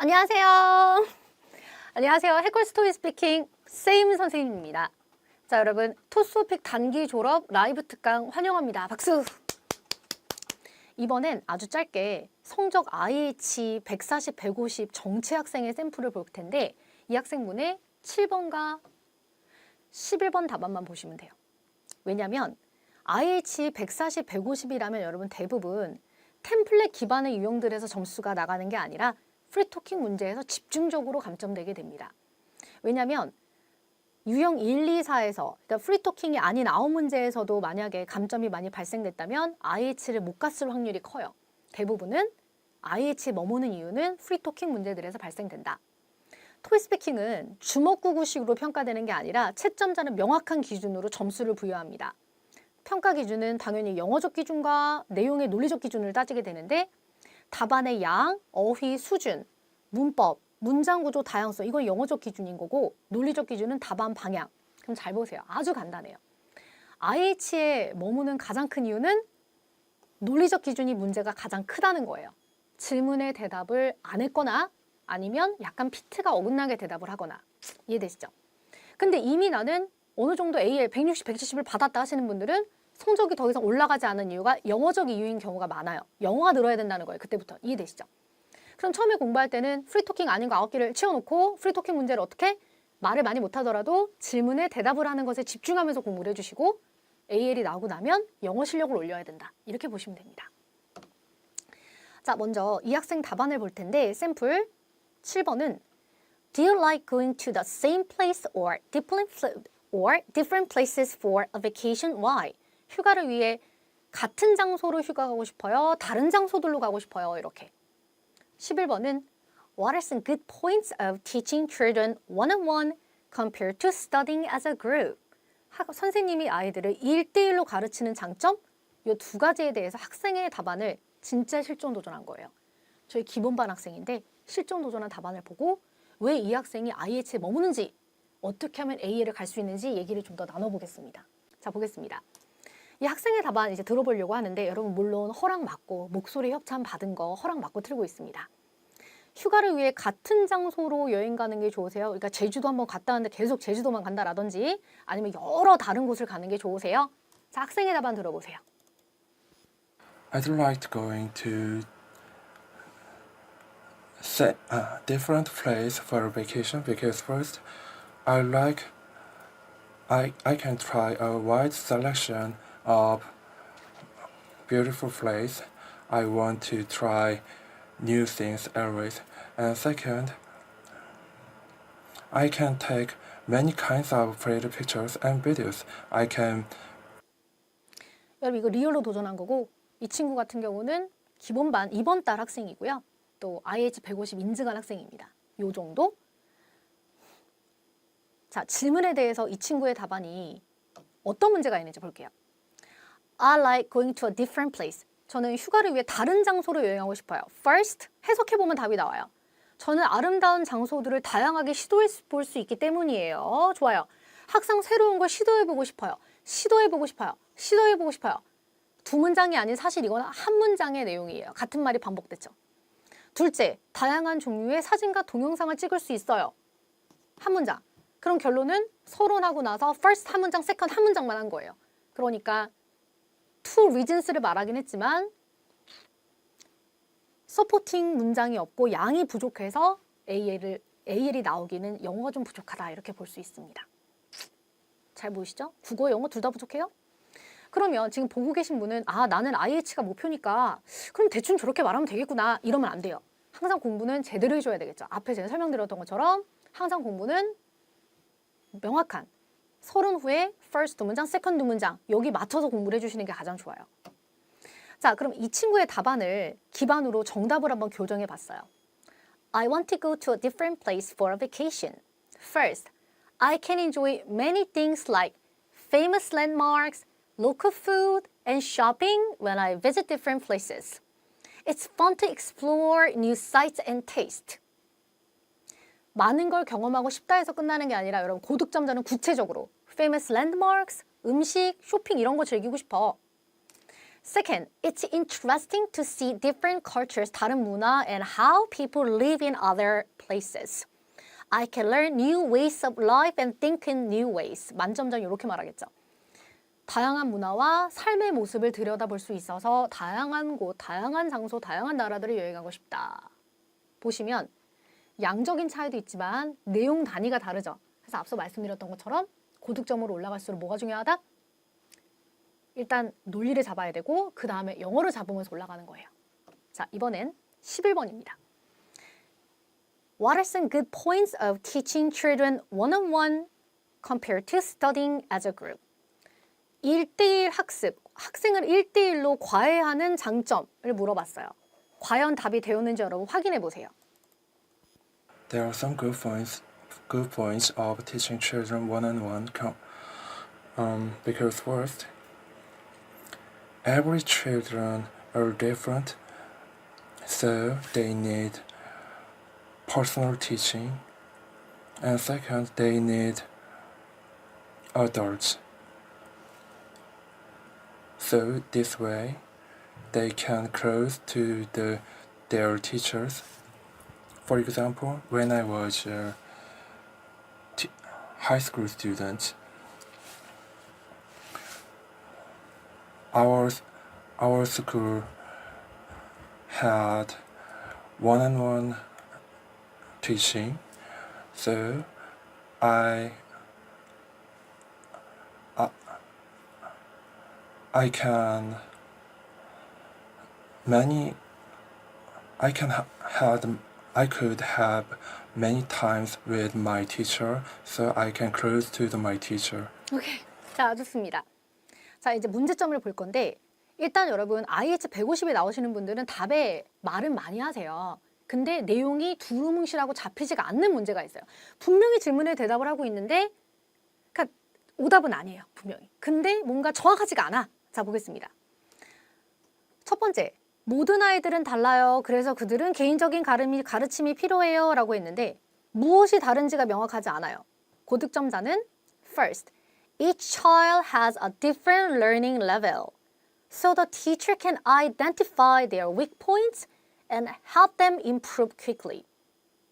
안녕하세요. 안녕하세요. 해커 스토리 스피킹 세임 선생님입니다. 자, 여러분 토스오픽 단기 졸업 라이브 특강 환영합니다. 박수. 이번엔 아주 짧게 성적 IH 140, 150 정치 학생의 샘플을 볼 텐데 이 학생분의 7번과 11번 답안만 보시면 돼요. 왜냐하면 IH 140, 150이라면 여러분 대부분 템플릿 기반의 유형들에서 점수가 나가는 게 아니라 프리토킹 문제에서 집중적으로 감점되게 됩니다. 왜냐하면 유형 1, 2, 4에서 그러니까 프리토킹이 아닌 아홉 문제에서도 만약에 감점이 많이 발생됐다면 IH를 못 갔을 확률이 커요. 대부분은 IH에 머무는 이유는 프리토킹 문제들에서 발생된다. 토이스피킹은 주먹구구식으로 평가되는 게 아니라 채점자는 명확한 기준으로 점수를 부여합니다. 평가 기준은 당연히 영어적 기준과 내용의 논리적 기준을 따지게 되는데 답안의 양, 어휘, 수준, 문법, 문장 구조 다양성 이건 영어적 기준인 거고 논리적 기준은 답안 방향. 그럼 잘 보세요. 아주 간단해요. IH에 머무는 가장 큰 이유는 논리적 기준이 문제가 가장 크다는 거예요. 질문의 대답을 안 했거나 아니면 약간 피트가 어긋나게 대답을 하거나 이해되시죠? 근데 이미 나는 어느 정도 AL 160, 170을 받았다 하시는 분들은 성적이 더 이상 올라가지 않은 이유가 영어적 이유인 경우가 많아요. 영어가 늘어야 된다는 거예요. 그때부터 이해되시죠? 그럼 처음에 공부할 때는 프리토킹 아닌 거 아홉 개를 치워놓고 프리토킹 문제를 어떻게 말을 많이 못하더라도 질문에 대답을 하는 것에 집중하면서 공부를 해주시고 AL이 나오고 나면 영어 실력을 올려야 된다. 이렇게 보시면 됩니다. 자, 먼저 이 학생 답안을 볼 텐데 샘플 7번은 Do you like going to the same place or different or different places for a vacation? Why? 휴가를 위해 같은 장소로 휴가 가고 싶어요. 다른 장소들로 가고 싶어요. 이렇게. 11번은 What are some good points of teaching children one-on-one compared to studying as a group? 학, 선생님이 아이들을 1대1로 가르치는 장점? 이 두 가지에 대해서 학생의 답안을 진짜 실전 도전한 거예요. 저희 기본반 학생인데 실전 도전한 답안을 보고 왜 이 학생이 IH에 머무는지 어떻게 하면 A를 갈수 있는지 얘기를 좀 더 나눠보겠습니다. 자, 보겠습니다. 이 학생의 답안 이제 들어보려고 하는데 여러분 물론 허락 받고 목소리 협찬 받은 거 허락 받고 틀고 있습니다. 휴가를 위해 같은 장소로 여행 가는 게 좋으세요? 그러니까 제주도 한번 갔다 왔는데 계속 제주도만 간다라든지 아니면 여러 다른 곳을 가는 게 좋으세요? 자, 학생의 답안 들어보세요. I'd like going to say a different place for a vacation because first, I like I I can try a wide selection of beautiful place. I want to try new things always. And second, I can take many kinds of pretty pictures and videos. I can 여러분 이거 리얼로 도전한 거고 이 친구 같은 경우는 기본반 이번 달 학생이고요. 또 IH 150 인증한 학생입니다. 요 정도? 자, 질문에 대해서 이 친구의 답안이 어떤 문제가 있는지 볼게요. I like going to a different place. 저는 휴가를 위해 다른 장소로 여행하고 싶어요. First, 해석해보면 답이 나와요. 저는 아름다운 장소들을 다양하게 시도해 볼 수 있기 때문이에요. 좋아요. 항상 새로운 걸 시도해보고 싶어요. 시도해보고 싶어요. 시도해보고 싶어요. 두 문장이 아닌 사실 이건 한 문장의 내용이에요. 같은 말이 반복됐죠. 둘째, 다양한 종류의 사진과 동영상을 찍을 수 있어요. 한 문장. 그럼 결론은 서론하고 나서 first 한 문장, second 한 문장만 한 거예요. 그러니까 two reasons를 말하긴 했지만 서포팅 문장이 없고 양이 부족해서 AL을, AL이 나오기는 영어가 좀 부족하다 이렇게 볼 수 있습니다. 잘 보이시죠? 국어, 영어 둘 다 부족해요? 그러면 지금 보고 계신 분은 아 나는 IH가 목표니까 그럼 대충 저렇게 말하면 되겠구나 이러면 안 돼요. 항상 공부는 제대로 해줘야 되겠죠. 앞에 제가 설명드렸던 것처럼 항상 공부는 명확한 서른 후에 first 두 문장, second 두 문장 여기 맞춰서 공부를 해주시는 게 가장 좋아요. 자, 그럼 이 친구의 답안을 기반으로 정답을 한번 교정해 봤어요. I want to go to a different place for a vacation. First, I can enjoy many things like famous landmarks, local food, and shopping when I visit different places. It's fun to explore new sights and taste. 많은 걸 경험하고 싶다 해서 끝나는 게 아니라 여러분 고득점자는 구체적으로 famous landmarks, 음식, 쇼핑 이런 거 즐기고 싶어. Second, it's interesting to see different cultures, 다른 문화, and how people live in other places. I can learn new ways of life and think in new ways. 만점점 이렇게 말하겠죠. 다양한 문화와 삶의 모습을 들여다볼 수 있어서 다양한 곳, 다양한 장소, 다양한 나라들을 여행하고 싶다. 보시면 양적인 차이도 있지만 내용 단위가 다르죠. 그래서 앞서 말씀드렸던 것처럼 고득점으로 올라갈수록 뭐가 중요하다? 일단 논리를 잡아야 되고 그 다음에 영어를 잡으면서 올라가는 거예요. 자, 이번엔 11번입니다. What are some good points of teaching children one-on-one compared to studying as a group? 1대1 학습, 학생을 1대1로 과외하는 장점을 물어봤어요. 과연 답이 되었는지 여러분 확인해 보세요. There are some good points, good points of teaching children one-on-one. Com- um, because first, every children are different, so they need personal teaching. And second, they need adults. So this way, they can close to the their teachers. For example, when I was t- high school student, our our school had one-on-one teaching, so I I, I can many I can ha- had I could have many times with my teacher, so I can close to the, my teacher. 오케이. 자, 좋습니다. 자, 이제 문제점을 볼 건데 일단 여러분 IH 150에 나오시는 분들은 답에 말은 많이 하세요. 근데 내용이 두루뭉실하고 잡히지가 않는 문제가 있어요. 분명히 질문에 대답을 하고 있는데 그러니까 오답은 아니에요. 분명히. 근데 뭔가 정확하지가 않아. 자, 보겠습니다. 첫 번째, 모든 아이들은 달라요. 그래서 그들은 개인적인 가름이, 가르침이 필요해요. 라고 했는데 무엇이 다른지가 명확하지 않아요. 고득점자는 first, each child has a different learning level. So the teacher can identify their weak points and help them improve quickly.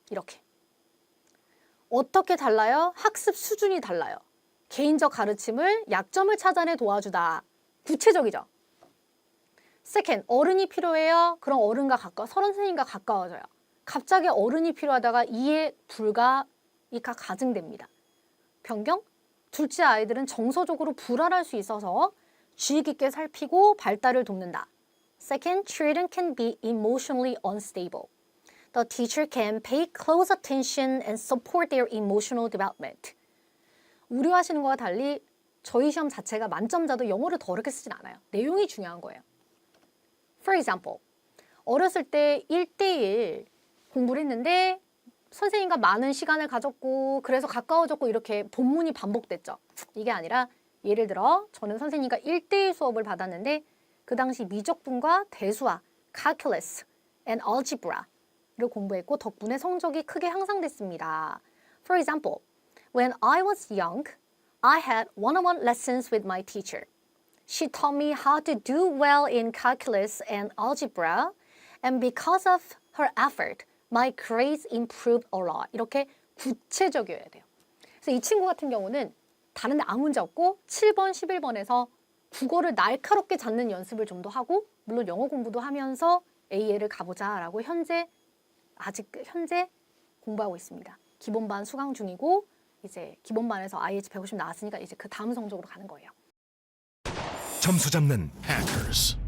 이렇게. 어떻게 달라요? 학습 수준이 달라요. 개인적 가르침을 약점을 찾아내 도와주다. 구체적이죠. Second, 어른이 필요해요. 그럼 어른과 가까워, 서른 선생님과 가까워져요. 갑자기 어른이 필요하다가 이해 불가가 가증됩니다. 변경? 둘째 아이들은 정서적으로 불안할 수 있어서 주의 깊게 살피고 발달을 돕는다. Second, children can be emotionally unstable. The teacher can pay close attention and support their emotional development. 우려하시는 것과 달리 저희 시험 자체가 만점자도 영어를 더 어렵게 쓰진 않아요. 내용이 중요한 거예요. For example, 어렸을 때 1대1 공부를 했는데 선생님과 많은 시간을 가졌고 그래서 가까워졌고 이렇게 본문이 반복됐죠. 이게 아니라 예를 들어 저는 선생님과 1대1 수업을 받았는데 그 당시 미적분과 대수학, calculus and algebra를 공부했고 덕분에 성적이 크게 향상됐습니다. For example, when I was young, I had one-on-one lessons with my teacher. She taught me how to do well in calculus and algebra, and because of her effort, my grades improved a lot. 이렇게 구체적이어야 돼요. 그래서 이 친구 같은 경우는 다른 데 아무 문제 없고 7번, 11번에서 국어를 날카롭게 잡는 연습을 좀 더 하고 물론 영어 공부도 하면서 AL을 가보자라고 현재 아직 현재 공부하고 있습니다. 기본반 수강 중이고 이제 기본반에서 IH 150 나왔으니까 이제 그 다음 성적으로 가는 거예요. 점수 잡는 hackers.